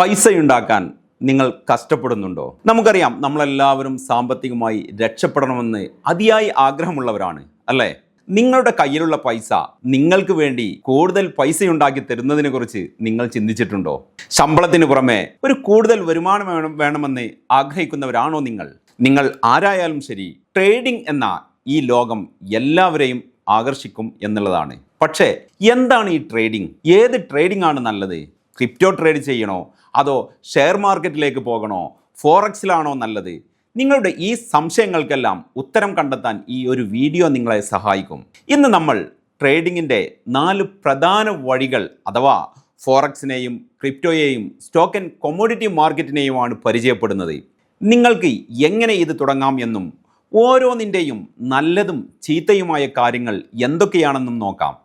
പൈസ ഉണ്ടാക്കാൻ നിങ്ങൾ കഷ്ടപ്പെടുന്നുണ്ടോ? നമുക്കറിയാം നമ്മളെല്ലാവരും സാമ്പത്തികമായി രക്ഷപ്പെടണമെന്ന് അതിയായി ആഗ്രഹമുള്ളവരാണ് അല്ലേ? നിങ്ങളുടെ കയ്യിലുള്ള പൈസ നിങ്ങൾക്ക് വേണ്ടി കൂടുതൽ പൈസ ഉണ്ടാക്കി തരുന്നതിനെ കുറിച്ച് നിങ്ങൾ ചിന്തിച്ചിട്ടുണ്ടോ? ശമ്പളത്തിന് പുറമെ ഒരു കൂടുതൽ വരുമാനം വേണം വേണമെന്ന് ആഗ്രഹിക്കുന്നവരാണോ നിങ്ങൾ? നിങ്ങൾ ആരായാലും ശരി ട്രേഡിംഗ് എന്ന ഈ ലോകം എല്ലാവരെയും ആകർഷിക്കും എന്നുള്ളതാണ്. പക്ഷേ എന്താണ് ഈ ട്രേഡിംഗ്? ഏത് ട്രേഡിംഗ് ആണ് നല്ലത്? ക്രിപ്റ്റോ ട്രേഡ് ചെയ്യണോ? അതോ ഷെയർ മാർക്കറ്റിലേക്ക് പോകണോ? ഫോറക്സിലാണോ നല്ലത്? നിങ്ങളുടെ ഈ സംശയങ്ങൾക്കെല്ലാം ഉത്തരം കണ്ടെത്താൻ ഈ ഒരു വീഡിയോ നിങ്ങളെ സഹായിക്കും. ഇന്ന് നമ്മൾ ട്രേഡിങ്ങിന്റെ നാല് പ്രധാന വഴികൾ അഥവാ ഫോറക്സിനെയും ക്രിപ്റ്റോയെയും സ്റ്റോക്ക് ആൻഡ് കൊമോഡിറ്റി മാർക്കറ്റിനെയുമാണ് പരിചയപ്പെടുന്നത്. നിങ്ങൾക്ക് എങ്ങനെ ഇത് തുടങ്ങാം എന്നും ഓരോന്നിന്റെയും നല്ലതും ചീത്തയുമായ കാര്യങ്ങൾ എന്തൊക്കെയാണെന്നും നോക്കാം.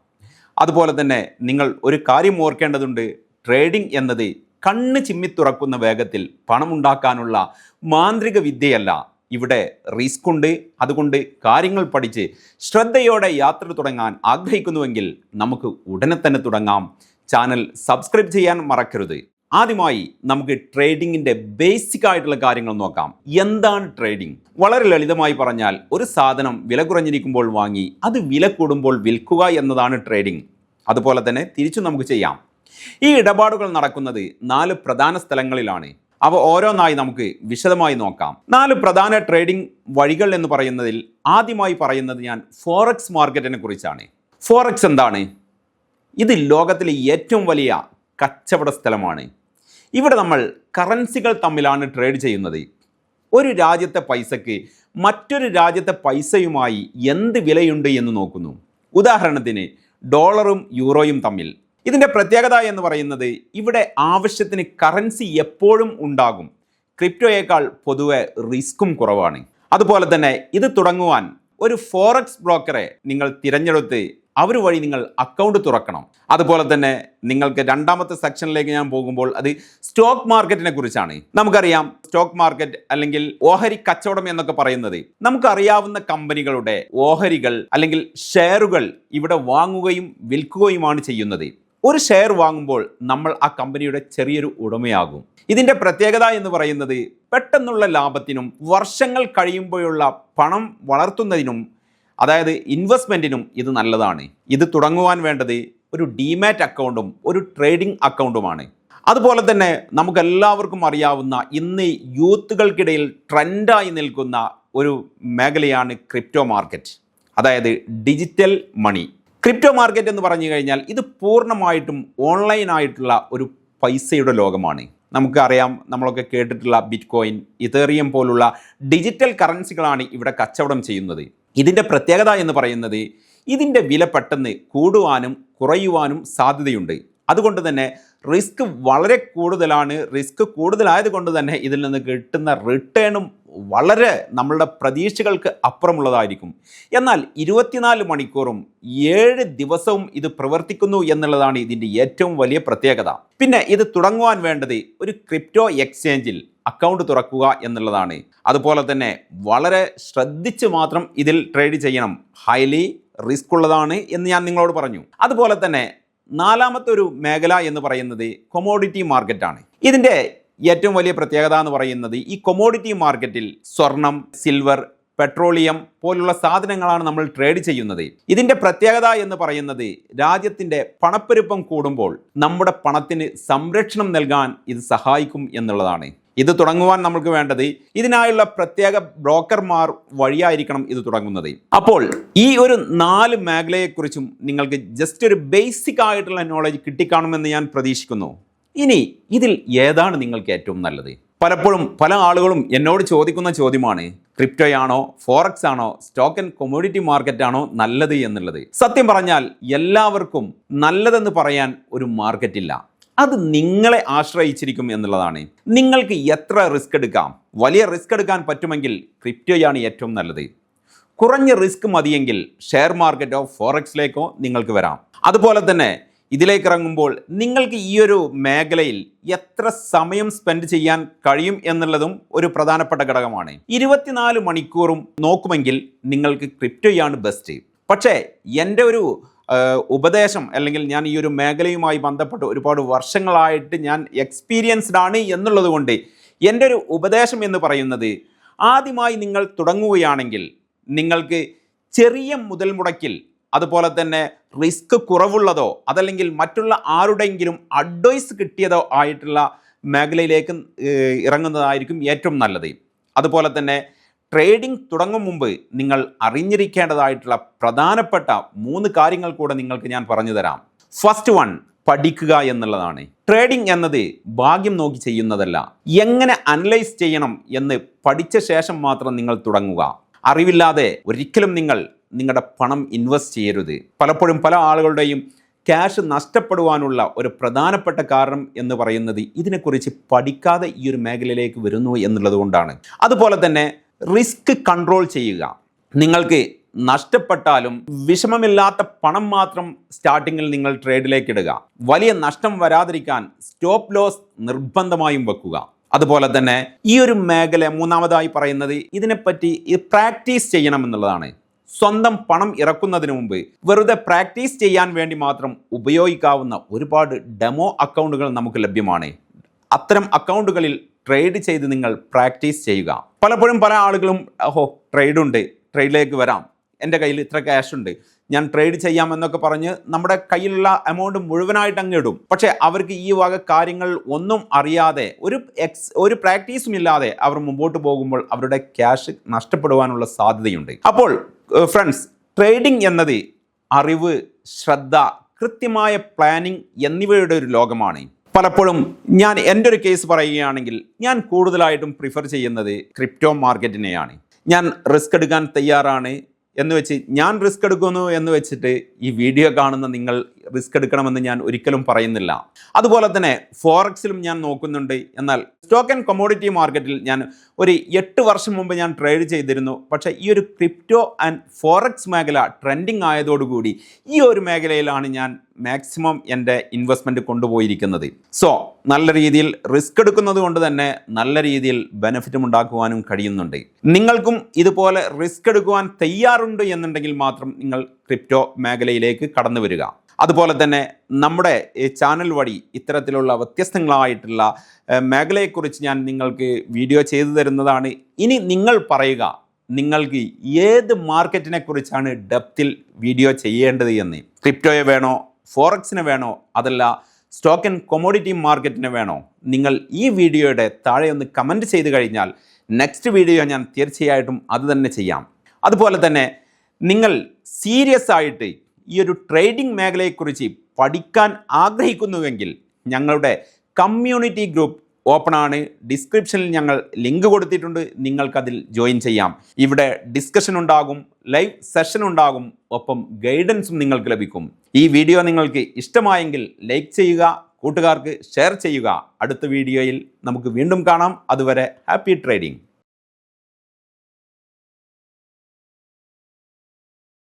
അതുപോലെ തന്നെ നിങ്ങൾ ഒരു കാര്യം ഓർക്കേണ്ടതുണ്ട്. ട്രേഡിംഗ് എന്നത് കണ്ണ് ചിമ്മി തുറക്കുന്ന വേഗത്തിൽ പണമുണ്ടാക്കാനുള്ള മാന്ത്രിക വിദ്യയല്ല. ഇവിടെ റിസ്ക് ഉണ്ട്. അതുകൊണ്ട് കാര്യങ്ങൾ പഠിച്ച് ശ്രദ്ധയോടെ യാത്ര തുടങ്ങാൻ ആഗ്രഹിക്കുന്നുവെങ്കിൽ നമുക്ക് ഉടനെ തന്നെ തുടങ്ങാം. ചാനൽ സബ്സ്ക്രൈബ് ചെയ്യാൻ മറക്കരുത്. ആദ്യമായി നമുക്ക് ട്രേഡിങ്ങിന്റെ ബേസിക് ആയിട്ടുള്ള കാര്യങ്ങൾ നോക്കാം. എന്താണ് ട്രേഡിംഗ് വളരെ ലളിതമായി പറഞ്ഞാൽ ഒരു സാധനം വില കുറഞ്ഞിരിക്കുമ്പോൾ വാങ്ങി അത് വില കൂടുമ്പോൾ വിൽക്കുക എന്നതാണ് ട്രേഡിംഗ് അതുപോലെ തന്നെ തിരിച്ചു നമുക്ക് ചെയ്യാം. ഈ ഇടപാടുകൾ നടക്കുന്നത് നാല് പ്രധാന സ്ഥലങ്ങളിലാണ്. അവ ഓരോന്നായി നമുക്ക് വിശദമായി നോക്കാം. നാല് പ്രധാന ട്രേഡിംഗ് വഴികൾ എന്ന് പറയുന്നതിൽ ആദ്യമായി പറയുന്നത് ഞാൻ ഫോറക്സ് മാർക്കറ്റിനെ കുറിച്ചാണ്. ഫോറക്സ് എന്താണ്? ഇത് ലോകത്തിലെ ഏറ്റവും വലിയ കച്ചവട സ്ഥലമാണ്. ഇവിടെ നമ്മൾ കറൻസികൾ തമ്മിലാണ് ട്രേഡ് ചെയ്യുന്നത്. ഒരു രാജ്യത്തെ പൈസയ്ക്ക് മറ്റൊരു രാജ്യത്തെ പൈസയുമായി എന്ത് വിലയുണ്ട് എന്ന് നോക്കുന്നു. ഉദാഹരണത്തിന് ഡോളറും യൂറോയും തമ്മിൽ. ഇതിന്റെ പ്രത്യേകത എന്ന് പറയുന്നത് ഇവിടെ ആവശ്യത്തിന് കറൻസി എപ്പോഴും ഉണ്ടാകും. ക്രിപ്റ്റോയേക്കാൾ പൊതുവെ റിസ്ക്കും കുറവാണ്. അതുപോലെ തന്നെ ഇത് തുടങ്ങുവാൻ ഒരു ഫോറക്സ് ബ്രോക്കറെ നിങ്ങൾ തിരഞ്ഞെടുത്ത് അവർ വഴി നിങ്ങൾ അക്കൗണ്ട് തുറക്കണം. അതുപോലെ തന്നെ നിങ്ങൾക്ക് രണ്ടാമത്തെ സെക്ഷനിലേക്ക് ഞാൻ പോകുമ്പോൾ അത് സ്റ്റോക്ക് മാർക്കറ്റിനെ കുറിച്ചാണ്. നമുക്കറിയാം സ്റ്റോക്ക് മാർക്കറ്റ് അല്ലെങ്കിൽ ഓഹരി കച്ചവടം എന്നൊക്കെ പറയുന്നത് നമുക്കറിയാവുന്ന കമ്പനികളുടെ ഓഹരികൾ അല്ലെങ്കിൽ ഷെയറുകൾ ഇവിടെ വാങ്ങുകയും വിൽക്കുകയുമാണ് ചെയ്യുന്നത്. ഒരു ഷെയർ വാങ്ങുമ്പോൾ നമ്മൾ ആ കമ്പനിയുടെ ചെറിയൊരു ഉടമയാകും. ഇതിന്റെ പ്രത്യേകത എന്ന് പറയുന്നത് പെട്ടെന്നുള്ള ലാഭത്തിനും വർഷങ്ങൾ കഴിയുമ്പോഴുള്ള പണം വളർത്തുന്നതിനും അതായത് ഇൻവെസ്റ്റ്മെന്റിനും ഇത് നല്ലതാണ്. ഇത് തുടങ്ങുവാൻ വേണ്ടത് ഒരു ഡിമാറ്റ് അക്കൗണ്ടും ഒരു ട്രേഡിംഗ് അക്കൗണ്ടുമാണ്. അതുപോലെ തന്നെ നമുക്കെല്ലാവർക്കും അറിയാവുന്ന ഇന്ന് യൂത്തുകൾക്കിടയിൽ ട്രെൻഡായി നിൽക്കുന്ന ഒരു മേഖലയാണ് ക്രിപ്റ്റോ മാർക്കറ്റ് അതായത് ഡിജിറ്റൽ മണി. ക്രിപ്റ്റോ മാർക്കറ്റ് എന്ന് പറഞ്ഞു കഴിഞ്ഞാൽ ഇത് പൂർണമായിട്ടും ഓൺലൈനായിട്ടുള്ള ഒരു പൈസയുടെ ലോകമാണ്. നമുക്കറിയാം നമ്മളൊക്കെ കേട്ടിട്ടുള്ള ബിറ്റ് കോയിൻ ഇതേറിയം പോലുള്ള ഡിജിറ്റൽ കറൻസികളാണ് ഇവിടെ കച്ചവടം ചെയ്യുന്നത്. ഇതിന്റെ പ്രത്യേകത എന്ന് പറയുന്നത് ഇതിന്റെ വില പെട്ടെന്ന് കൂടുവാനും കുറയുവാനും സാധ്യതയുണ്ട്. അതുകൊണ്ട് തന്നെ റിസ്ക് വളരെ കൂടുതലാണ്. റിസ്ക് കൂടുതലായത് കൊണ്ട് തന്നെ ഇതിൽ നിന്ന് കിട്ടുന്ന റിട്ടേണും വളരെ നമ്മളുടെ പ്രതീക്ഷകൾക്ക് അപ്പുറമുള്ളതായിരിക്കും. എന്നാൽ ഇരുപത്തിനാല് മണിക്കൂറും ഏഴ് ദിവസവും ഇത് പ്രവർത്തിക്കുന്നു എന്നുള്ളതാണ് ഇതിന്റെ ഏറ്റവും വലിയ പ്രത്യേകത. പിന്നെ ഇത് തുടങ്ങുവാൻ വേണ്ടത് ഒരു ക്രിപ്റ്റോ എക്സ്ചേഞ്ചിൽ അക്കൗണ്ട് തുറക്കുക എന്നുള്ളതാണ്. അതുപോലെ തന്നെ വളരെ ശ്രദ്ധിച്ച് മാത്രം ഇതിൽ ട്രേഡ് ചെയ്യണം. ഹൈലി റിസ്ക് ഉള്ളതാണ് എന്ന് ഞാൻ നിങ്ങളോട് പറഞ്ഞു. അതുപോലെ തന്നെ നാലാമത്തെ ഒരു മേഖല എന്ന് പറയുന്നത് കൊമോഡിറ്റി മാർക്കറ്റാണ്. ഇതിന്റെ ഏറ്റവും വലിയ പ്രത്യേകത എന്ന് പറയുന്നത് ഈ കൊമോഡിറ്റി മാർക്കറ്റിൽ സ്വർണം സിൽവർ പെട്രോളിയം പോലുള്ള സാധനങ്ങളാണ് നമ്മൾ ട്രേഡ് ചെയ്യുന്നത്. ഇതിന്റെ പ്രത്യേകത എന്ന് പറയുന്നത് രാജ്യത്തിന്റെ പണപ്പെരുപ്പം കൂടുമ്പോൾ നമ്മുടെ പണത്തിന് സംരക്ഷണം നൽകാൻ ഇത് സഹായിക്കും എന്നുള്ളതാണ്. ഇത് തുടങ്ങുവാൻ നമുക്ക് വേണ്ടത് ഇതിനായുള്ള പ്രത്യേക ബ്രോക്കർമാർ വഴിയായിരിക്കണം ഇത് തുടങ്ങുന്നത്. അപ്പോൾ ഈ ഒരു നാല് മേഖലയെക്കുറിച്ചും നിങ്ങൾക്ക് ജസ്റ്റ് ഒരു ബേസിക് ആയിട്ടുള്ള നോളജ് കിട്ടിക്കാണുമെന്ന് ഞാൻ പ്രതീക്ഷിക്കുന്നു. ഇനി ഇതിൽ ഏതാണ് നിങ്ങൾക്ക് ഏറ്റവും നല്ലത്? പലപ്പോഴും പല ആളുകളും എന്നോട് ചോദിക്കുന്ന ചോദ്യമാണ് ക്രിപ്റ്റോയാണോ ഫോറക്സ് ആണോ സ്റ്റോക്ക് ആൻഡ് കൊമോഡിറ്റി മാർക്കറ്റ് ആണോ നല്ലത് എന്നുള്ളത്. സത്യം പറഞ്ഞാൽ എല്ലാവർക്കും നല്ലതെന്ന് പറയാൻ ഒരു മാർക്കറ്റ് ഇല്ല. അത് നിങ്ങളെ ആശ്രയിച്ചിരിക്കും എന്നുള്ളതാണ്. നിങ്ങൾക്ക് എത്ര റിസ്ക് എടുക്കാം? വലിയ റിസ്ക് എടുക്കാൻ പറ്റുമെങ്കിൽ ക്രിപ്റ്റോയാണ് ഏറ്റവും നല്ലത്. കുറഞ്ഞ റിസ്ക് മതിയെങ്കിൽ ഷെയർ മാർക്കറ്റോ ഫോറക്സിലേക്കോ നിങ്ങൾക്ക് വരാം. അതുപോലെ തന്നെ ഇതിലേക്ക് ഇറങ്ങുമ്പോൾ നിങ്ങൾക്ക് ഈ ഒരു മേഖലയിൽ എത്ര സമയം സ്പെൻഡ് ചെയ്യാൻ കഴിയും എന്നുള്ളതും ഒരു പ്രധാനപ്പെട്ട ഘടകമാണ്. ഇരുപത്തിനാല് മണിക്കൂറും നോക്കുമെങ്കിൽ നിങ്ങൾക്ക് ക്രിപ്റ്റോയാണ് ബെസ്റ്റ് പക്ഷേ എന്റെ ഒരു ഉപദേശം അല്ലെങ്കിൽ ഞാൻ ഈ ഒരു മേഖലയുമായി ബന്ധപ്പെട്ട് ഒരുപാട് വർഷങ്ങളായിട്ട് ഞാൻ എക്സ്പീരിയൻസ്ഡ് ആണ് എന്നുള്ളത് കൊണ്ട് എന്റെ ഒരു ഉപദേശം എന്ന് പറയുന്നത് ആദ്യമായി നിങ്ങൾ തുടങ്ങുകയാണെങ്കിൽ നിങ്ങൾക്ക് ചെറിയ മുതൽ മുടക്കിൽ അതുപോലെ തന്നെ റിസ്ക് കുറവുള്ളതോ അതല്ലെങ്കിൽ മറ്റുള്ള ആരുടെയെങ്കിലും അഡ്വൈസ് കിട്ടിയതോ ആയിട്ടുള്ള മേഖലയിലേക്ക് ഇറങ്ങുന്നതായിരിക്കും ഏറ്റവും നല്ലത്. അതുപോലെ തന്നെ ട്രേഡിംഗ് തുടങ്ങും മുമ്പ് നിങ്ങൾ അറിഞ്ഞിരിക്കേണ്ടതായിട്ടുള്ള പ്രധാനപ്പെട്ട മൂന്ന് കാര്യങ്ങൾ കൂടെ നിങ്ങൾക്ക് ഞാൻ പറഞ്ഞു തരാം. ഫസ്റ്റ് വൺ പഠിക്കുക എന്നുള്ളതാണ്. ട്രേഡിംഗ് എന്നത് ഭാഗ്യം നോക്കി ചെയ്യുന്നതല്ല. എങ്ങനെ അനലൈസ് ചെയ്യണം എന്ന് പഠിച്ച ശേഷം മാത്രം നിങ്ങൾ തുടങ്ങുക. അറിവില്ലാതെ ഒരിക്കലും നിങ്ങൾ നിങ്ങളുടെ പണം ഇൻവെസ്റ്റ് ചെയ്യരുത്. പലപ്പോഴും പല ആളുകളുടെയും ക്യാഷ് നഷ്ടപ്പെടുവാനുള്ള ഒരു പ്രധാനപ്പെട്ട കാരണം എന്ന് പറയുന്നത് ഇതിനെക്കുറിച്ച് പഠിക്കാതെ ഈ ഒരു മേഖലയിലേക്ക് വരുന്നു എന്നുള്ളത് കൊണ്ടാണ്. അതുപോലെ തന്നെ റിസ്ക് കൺട്രോൾ ചെയ്യുക. നിങ്ങൾക്ക് നഷ്ടപ്പെട്ടാലും വിഷമമില്ലാത്ത പണം മാത്രം സ്റ്റാർട്ടിങ്ങിൽ നിങ്ങൾ ട്രേഡിലേക്ക് ഇടുക. വലിയ നഷ്ടം വരാതിരിക്കാൻ സ്റ്റോപ്പ് ലോസ് നിർബന്ധമായും വെക്കുക. അതുപോലെ തന്നെ ഈ ഒരു മേഖല മൂന്നാമതായി പറയുന്നത് ഇതിനെപ്പറ്റി പ്രാക്ടീസ് ചെയ്യണം ചെയ്യണമെന്നുള്ളതാണ് സ്വന്തം പണം ഇറക്കുന്നതിന് മുമ്പ് വെറുതെ പ്രാക്ടീസ് ചെയ്യാൻ വേണ്ടി മാത്രം ഉപയോഗിക്കാവുന്ന ഒരുപാട് ഡെമോ അക്കൗണ്ടുകൾ നമുക്ക് ലഭ്യമാണ്. അത്തരം അക്കൗണ്ടുകളിൽ ട്രേഡ് ചെയ്ത് നിങ്ങൾ പ്രാക്ടീസ് ചെയ്യുക. പലപ്പോഴും പല ആളുകളും ഓഹോ ട്രേഡ് ഉണ്ട്. ട്രേഡിലേക്ക് വരാം. എന്റെ കയ്യിൽ ഇത്ര ക്യാഷ് ഉണ്ട്. ഞാൻ ട്രേഡ് ചെയ്യാം എന്നൊക്കെ പറഞ്ഞ് നമ്മുടെ കയ്യിലുള്ള എമൗണ്ട് മുഴുവനായിട്ട് അങ്ങ് ഇടും. പക്ഷേ അവർക്ക് ഈ വക കാര്യങ്ങൾ ഒന്നും അറിയാതെ ഒരു എക്സ് ഒരു പ്രാക്ടീസും ഇല്ലാതെ അവർ മുമ്പോട്ട് പോകുമ്പോൾ അവരുടെ ക്യാഷ് നഷ്ടപ്പെടുവാനുള്ള സാധ്യതയുണ്ട്. അപ്പോൾ ഫ്രണ്ട്സ് ട്രേഡിംഗ് എന്നത് അറിവ് ശ്രദ്ധ കൃത്യമായ പ്ലാനിംഗ് എന്നിവയുടെ ഒരു ലോകമാണ്. പലപ്പോഴും ഞാൻ എന്റെ ഒരു കേസ് പറയുകയാണെങ്കിൽ ഞാൻ കൂടുതലായിട്ടും പ്രിഫർ ചെയ്യുന്നത് ക്രിപ്റ്റോ മാർക്കറ്റിനെയാണ് ഞാൻ റിസ്ക് എടുക്കാൻ തയ്യാറാണ് എന്ന് വെച്ച് ഞാൻ റിസ്ക് എടുക്കുന്നു എന്ന് വെച്ചിട്ട് ഈ വീഡിയോ കാണുന്ന നിങ്ങൾ റിസ്ക് എടുക്കണമെന്ന് ഞാൻ ഒരിക്കലും പറയുന്നില്ല. അതുപോലെ തന്നെ ഫോറക്സിലും ഞാൻ നോക്കുന്നുണ്ട്. എന്നാൽ സ്റ്റോക്ക് ആൻഡ് കൊമോഡിറ്റി മാർക്കറ്റിൽ ഞാൻ ഒരു എട്ട് വർഷം മുമ്പ് ഞാൻ ട്രേഡ് ചെയ്തിരുന്നു. പക്ഷേ ഈ ഒരു ക്രിപ്റ്റോ ആൻഡ് ഫോറക്സ് മേഖല ട്രെൻഡിങ് ആയതോടുകൂടി ഈ ഒരു മേഖലയിലാണ് ഞാൻ മാക്സിമം എന്റെ ഇൻവെസ്റ്റ്മെന്റ് കൊണ്ടുപോയിരിക്കുന്നത്. സോ നല്ല രീതിയിൽ റിസ്ക് എടുക്കുന്നത് കൊണ്ട് തന്നെ നല്ല രീതിയിൽ ബെനിഫിറ്റും ഉണ്ടാക്കുവാനും കഴിയുന്നുണ്ട്. നിങ്ങൾക്കും ഇതുപോലെ റിസ്ക് എടുക്കുവാൻ തയ്യാറുണ്ട് എന്നുണ്ടെങ്കിൽ മാത്രം നിങ്ങൾ ക്രിപ്റ്റോ മേഖലയിലേക്ക് കടന്നു വരിക. അതുപോലെ തന്നെ നമ്മുടെ ചാനൽ വഴി ഇത്തരത്തിലുള്ള വ്യത്യസ്തങ്ങളായിട്ടുള്ള മേഖലയെക്കുറിച്ച് ഞാൻ നിങ്ങൾക്ക് വീഡിയോ ചെയ്തു തരുന്നതാണ്. ഇനി നിങ്ങൾ പറയുക നിങ്ങൾക്ക് ഏത് മാർക്കറ്റിനെ കുറിച്ചാണ് ഡെപ്തിൽ വീഡിയോ ചെയ്യേണ്ടത് എന്ന്? ക്രിപ്റ്റോയെ വേണോ ഫോറക്സിനെ വേണോ അതല്ല സ്റ്റോക്ക് ആൻഡ് കൊമോഡിറ്റി മാർക്കറ്റിനെ വേണോ? നിങ്ങൾ ഈ വീഡിയോയുടെ താഴെ ഒന്ന് കമന്റ് ചെയ്ത് കഴിഞ്ഞാൽ നെക്സ്റ്റ് വീഡിയോ ഞാൻ തീർച്ചയായിട്ടും അത് തന്നെ ചെയ്യാം. അതുപോലെ തന്നെ നിങ്ങൾ സീരിയസ് ആയിട്ട് ഈ ഒരു ട്രേഡിംഗ് മേഖലയെക്കുറിച്ച് പഠിക്കാൻ ആഗ്രഹിക്കുന്നുവെങ്കിൽ ഞങ്ങളുടെ കമ്മ്യൂണിറ്റി ഗ്രൂപ്പ് ഓപ്പണാണ് ഡിസ്ക്രിപ്ഷനിൽ ഞങ്ങൾ ലിങ്ക് കൊടുത്തിട്ടുണ്ട്. നിങ്ങൾക്കതിൽ ജോയിൻ ചെയ്യാം. ഇവിടെ ഡിസ്കഷൻ ഉണ്ടാകും ലൈവ് സെഷൻ ഉണ്ടാകും. ഒപ്പം ഗൈഡൻസും നിങ്ങൾക്ക് ലഭിക്കും. ഈ വീഡിയോ നിങ്ങൾക്ക് ഇഷ്ടമായെങ്കിൽ ലൈക്ക് ചെയ്യുക കൂട്ടുകാർക്ക് ഷെയർ ചെയ്യുക. അടുത്ത വീഡിയോയിൽ നമുക്ക് വീണ്ടും കാണാം. അതുവരെ ഹാപ്പി ട്രേഡിംഗ്